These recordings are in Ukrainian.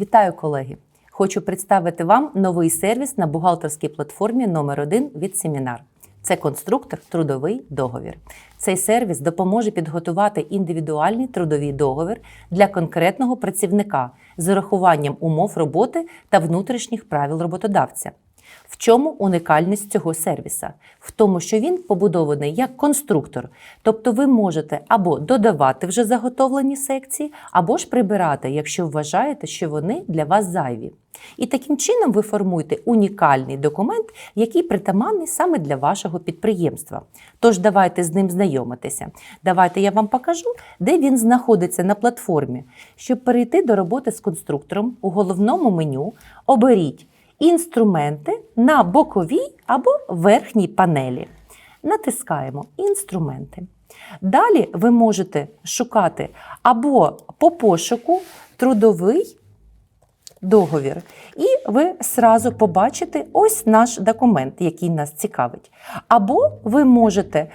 Вітаю, колеги! Хочу представити вам новий сервіс на бухгалтерській платформі номер 1 від Семінар. Це конструктор трудовий договір. Цей сервіс допоможе підготувати індивідуальний трудовий договір для конкретного працівника з урахуванням умов роботи та внутрішніх правил роботодавця. В чому унікальність цього сервіса? В тому, що він побудований як конструктор, тобто ви можете або додавати вже заготовлені секції, або ж прибирати, якщо вважаєте, що вони для вас зайві. І таким чином ви формуєте унікальний документ, який притаманний саме для вашого підприємства. Тож давайте з ним знайомитися. Давайте я вам покажу, де він знаходиться на платформі. Щоб перейти до роботи з конструктором у головному меню, оберіть інструменти на боковій або верхній панелі. Натискаємо інструменти. Далі ви можете шукати або по пошуку трудовий договір. І ви сразу побачите ось наш документ, який нас цікавить. Або ви можете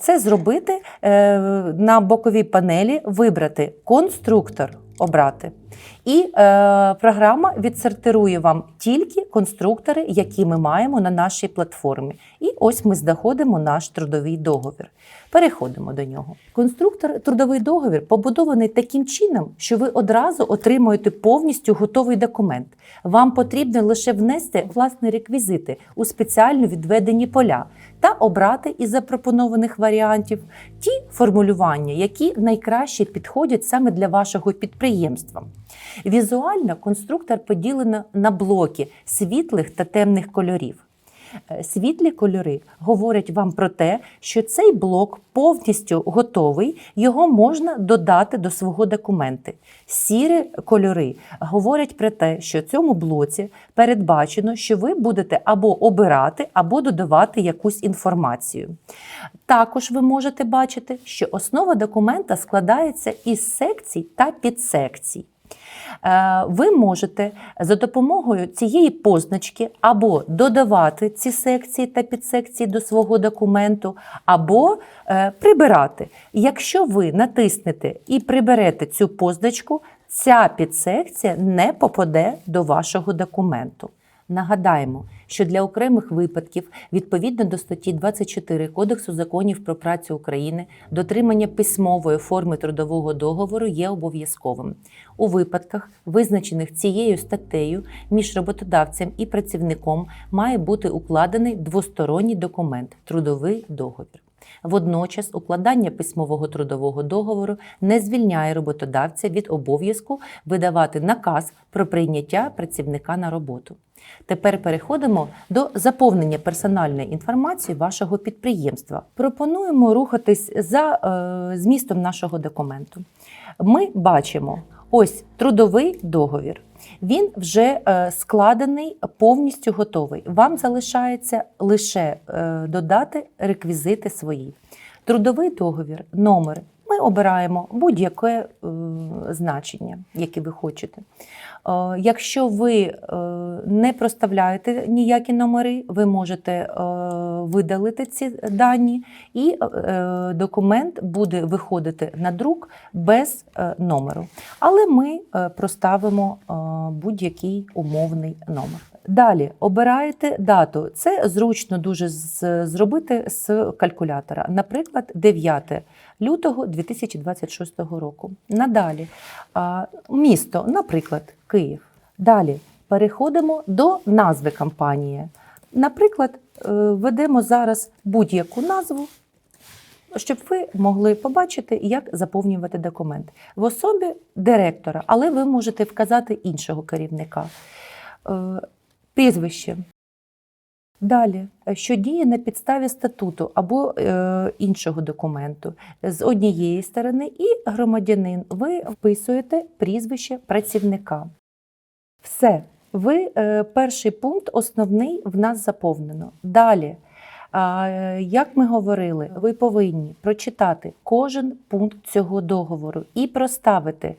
це зробити е, на боковій панелі, вибрати конструктор, обрати. І е, програма відсортирує вам тільки конструктори, які ми маємо на нашій платформі. І ось ми знаходимо наш трудовий договір. Переходимо до нього. Конструктор трудовий договір побудований таким чином, що ви одразу отримуєте повністю готовий документ. Вам потрібно лише внести власні реквізити у спеціально відведені поля та обрати із запропонованих варіантів ті формулювання, які найкраще підходять саме для вашого підприємства. Візуально конструктор поділено на блоки світлих та темних кольорів. Е, Світлі кольори говорять вам про те, що цей блок повністю готовий, його можна додати до свого документи. Сірі кольори говорять про те, що цьому блоці передбачено, що ви будете або обирати, або додавати якусь інформацію. Також ви можете бачити, що основа документа складається із секцій та підсекцій. Е, Ви можете за допомогою цієї позначки або додавати ці секції та підсекції до свого документу, або е, прибирати. Якщо ви натиснете і приберете цю позначку, ця підсекція не попаде до вашого документу. Нагадаємо, що для окремих випадків, відповідно до статті 24 Кодексу законів про працю України, дотримання письмової форми трудового договору є обов'язковим. У випадках, визначених цією статтею, між роботодавцем і працівником має бути укладений двосторонній документ трудовий договір. Водночас укладання письмового трудового договору не звільняє роботодавця від обов'язку видавати наказ про прийняття працівника на роботу. Тепер переходимо до заповнення персональної інформації вашого підприємства. Пропонуємо рухатись за е, змістом нашого документу. Ми бачимо ось трудовий договір. Він вже е, складений, повністю готовий. Вам залишається лише е, додати реквізити свої. Трудовий договір, номер. Ми обираємо будь-яке е, значення, яке ви хочете. Е, Якщо ви е, не проставляєте ніякі номери, ви можете е, видалити ці дані, і е, документ буде виходити на друк без е, номеру. Але ми е, проставимо е, будь-який умовний номер. Далі обираєте дату. Це зручно дуже зробити з калькулятора. Наприклад, 9 лютого 2026 року. Надалі місто, наприклад, Київ. Далі переходимо до назви компанії. Наприклад, е, введемо зараз будь-яку назву, щоб ви могли побачити, як заповнювати документ в особі директора, але ви можете вказати іншого керівника. Прізвище. Далі, е, що діє на підставі статуту або е, іншого документу. З однієї сторони, і громадянин, ви вписуєте прізвище працівника. Все. Ви е, перший пункт основний в нас заповнено. Далі, е, як ми говорили, ви повинні прочитати кожен пункт цього договору і проставити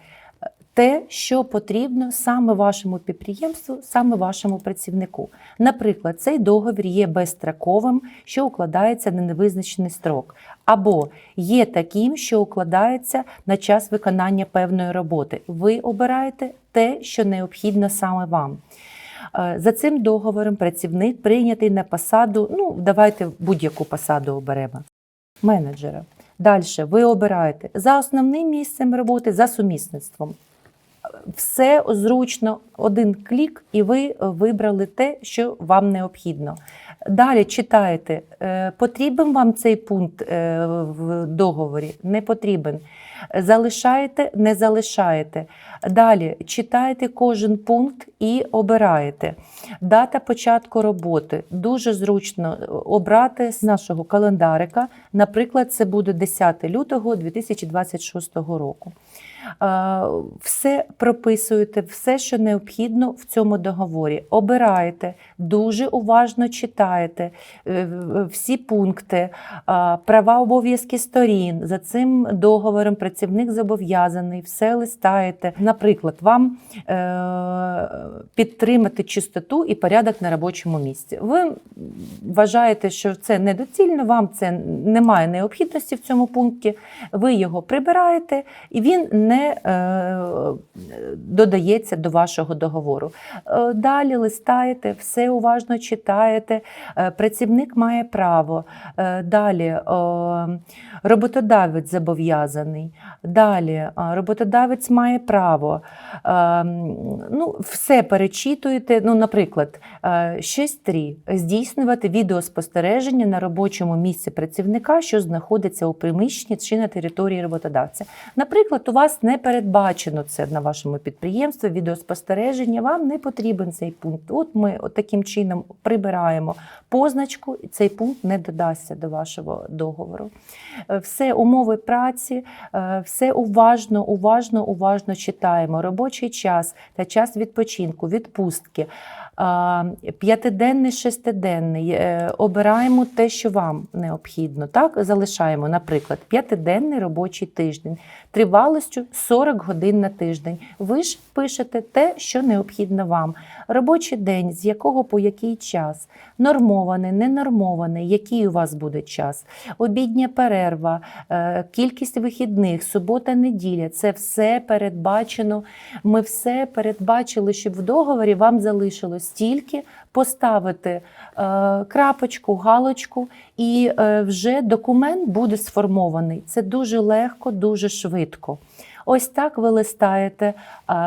те, що потрібно саме вашому підприємству, саме вашому працівнику. Наприклад, цей договір є безстроковим, що укладається на невизначений строк, або є таким, що укладається на час виконання певної роботи. Ви обираєте те, що необхідно саме вам. Е, За цим договором працівник прийнятий на посаду. Ну, давайте будь-яку посаду оберемо. Менеджера. Далі ви обираєте за основним місцем роботи, за сумісництвом. Все зручно, один клік, і ви вибрали те, що вам необхідно. Далі читаєте, е, потрібен вам цей пункт е, в договорі? Не потрібен. Залишаєте, не залишаєте. Далі читаєте кожен пункт і обираєте. Дата початку роботи. Дуже зручно обрати з нашого календарика. Наприклад, це буде 10 лютого 2026 року. Е, Все прописуєте, все, що необхідно в цьому договорі. Обираєте, дуже уважно читаєте е, всі пункти, е, права обов'язки сторін. За цим договором працівник зобов'язаний, все листаєте. Наприклад, вам підтримати чистоту і порядок на робочому місці. Ви вважаєте, що це недоцільно, вам це немає необхідності в цьому пункті. Ви його прибираєте, і він не е, додається до вашого договору. Е, Далі листаєте, все уважно читаєте. Е, Працівник має право. Далі роботодавець зобов'язаний. Далі роботодавець має право. Ну, все перечитуєте. Ну, наприклад, е, 6.3. здійснювати відеоспостереження на робочому місці працівника, що знаходиться у приміщенні чи на території роботодавця. Наприклад, у вас не передбачено це на вашому підприємстві, відеоспостереження, вам не потрібен цей пункт. От ми от таким чином прибираємо позначку, і цей пункт не додасться до вашого договору. Е, Все умови праці, е, все уважно, уважно, уважно читаємо. Робочий час та час відпочинку, відпустки. П'ятиденний, шестиденний. Е, Обираємо те, що вам необхідно. Так, залишаємо, наприклад, п'ятиденний робочий тиждень, тривалістю 40 годин на тиждень. Ви ж пишете те, що необхідно вам. Робочий день, з якого по який час, нормований, ненормований, який у вас буде час, обідня перерва, е, кількість вихідних, субота, неділя це все передбачено. Ми все передбачили, щоб в договорі вам залишилось тільки поставити е, крапочку, галочку, і е, вже документ буде сформований. Це дуже легко, дуже швидко. Ось так ви листаєте,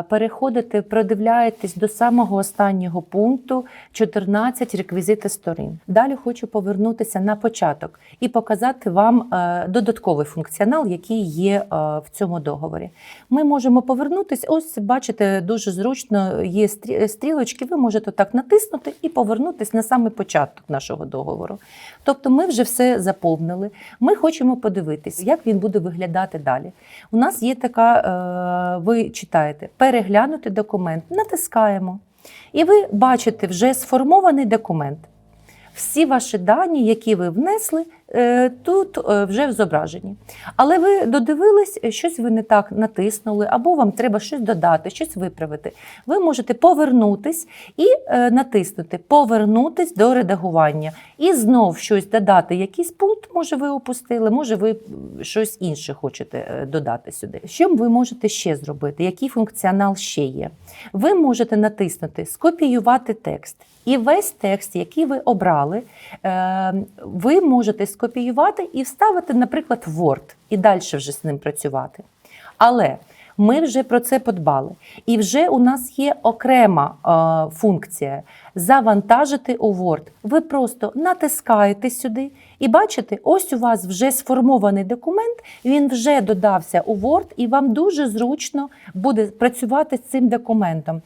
переходите, продивляєтесь до самого останнього пункту 14 реквізити сторін. Далі хочу повернутися на початок і показати вам е, додатковий функціонал, який є е, в цьому договорі. Ми можемо повернутися. Ось бачите, дуже зручно є стрілочки. Ви можете так натиснути і повернутися на самий початок нашого договору. Тобто, ми вже все заповнили. Ми хочемо подивитися, як він буде виглядати далі. У нас є така, е, ви читаєте, переглянути документ, натискаємо. І ви бачите вже сформований документ. Всі ваші дані, які ви внесли, тут е, вже зображені. Але ви додивились, е, щось ви не так натиснули, або вам треба щось додати, щось виправити. Ви можете повернутись і е, натиснути Повернутись до редагування. І знов щось додати. Якийсь пункт, може, ви опустили, може, ви щось інше хочете е, додати сюди. Що ви можете ще зробити? Який функціонал ще є? Ви можете натиснути Скопіювати текст. І весь текст, який ви обрали, е, ви можете скопіювати і вставити, наприклад, в Word, і далі вже з ним працювати. Але ми вже про це подбали. І вже у нас є окрема е, функція завантажити у Word. Ви просто натискаєте сюди і бачите, ось у вас вже сформований документ, він вже додався у Word, і вам дуже зручно буде працювати з цим документом.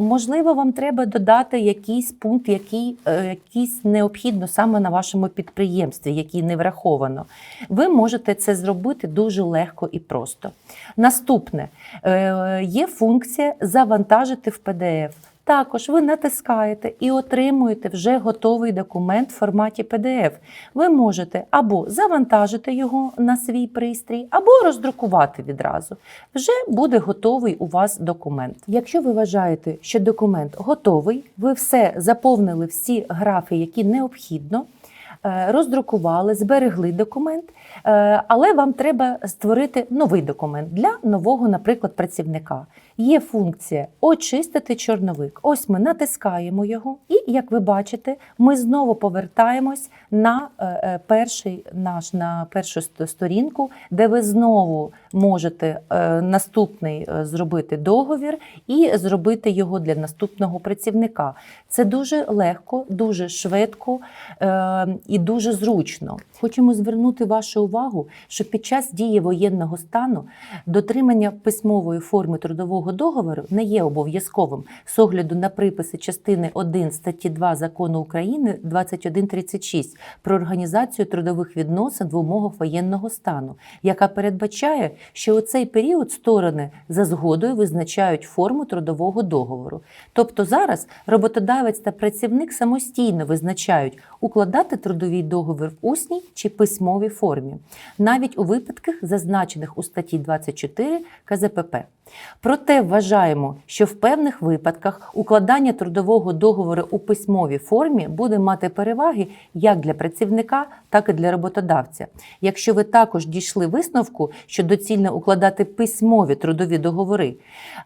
Можливо, вам треба додати якийсь пункт, який е, якийсь необхідно саме на вашому підприємстві, який не враховано. Ви можете це зробити дуже легко і просто. Наступне е, є функція завантажити в PDF. Також ви натискаєте і отримуєте вже готовий документ в форматі PDF. Ви можете або завантажити його на свій пристрій, або роздрукувати відразу. Вже буде готовий у вас документ. Якщо ви вважаєте, що документ готовий, ви все заповнили всі графи, які необхідно. е, Роздрукували, зберегли документ, е, але вам треба створити новий документ для нового, наприклад, працівника. Є функція очистити чорновик. Ось ми натискаємо його, і як ви бачите, ми знову повертаємось на е, е, перший наш на першу сторінку, де ви знову можете е, наступний зробити договір і зробити його для наступного працівника. Це дуже легко, дуже швидко і дуже зручно. Хочемо звернути вашу увагу, що під час дії воєнного стану дотримання письмової форми трудового договору не є обов'язковим з огляду на приписи частини 1 статті 2 закону України 2136 про організацію трудових відносин в умовах воєнного стану, яка передбачає, що у цей період сторони за згодою визначають форму трудового договору. Тобто зараз роботодавець та працівник самостійно визначають укладати трудовий договір в усній чи письмовій формі, навіть у випадках, зазначених у статті 24 КЗПП. Проте вважаємо, що в певних випадках укладання трудового договору у письмовій формі буде мати переваги як для працівника, так і для роботодавця. Якщо ви також дійшли висновку, що доцільно укладати письмові трудові договори,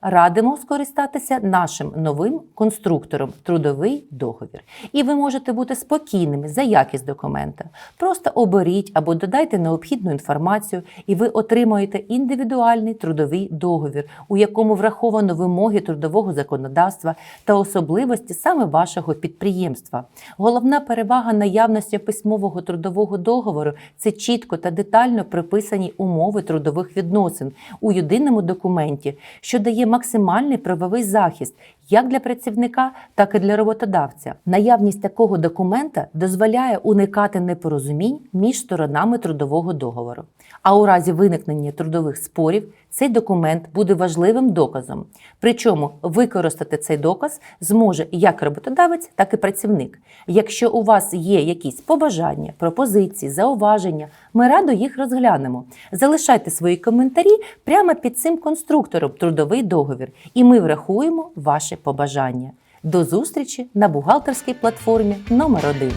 радимо скористатися нашим новим конструктором трудовий договір. І ви можете бути спокійними за якість документа. Просто оберіть або додайте необхідну інформацію, і ви отримаєте індивідуальний трудовий договір, у якому враховано вимоги трудового законодавства та особливості саме вашого підприємства. Головна перевага наявності письмового трудового договору це чітко та детально приписані умови трудових відносин у єдиному документі, що дає максимальний правовий захист як для працівника, так і для роботодавця. Наявність такого документа дозволяє уникати непорозумінь між сторонами трудового договору. А у разі виникнення трудових спорів цей документ буде важливим доказом. Причому використати цей доказ зможе як роботодавець, так і працівник. Якщо у вас є якісь побажання, пропозиції, зауваження, ми радо їх розглянемо. Залишайте свої коментарі прямо під цим конструктором трудовий договір, і ми врахуємо ваші побажання. До зустрічі на бухгалтерській платформі номер 1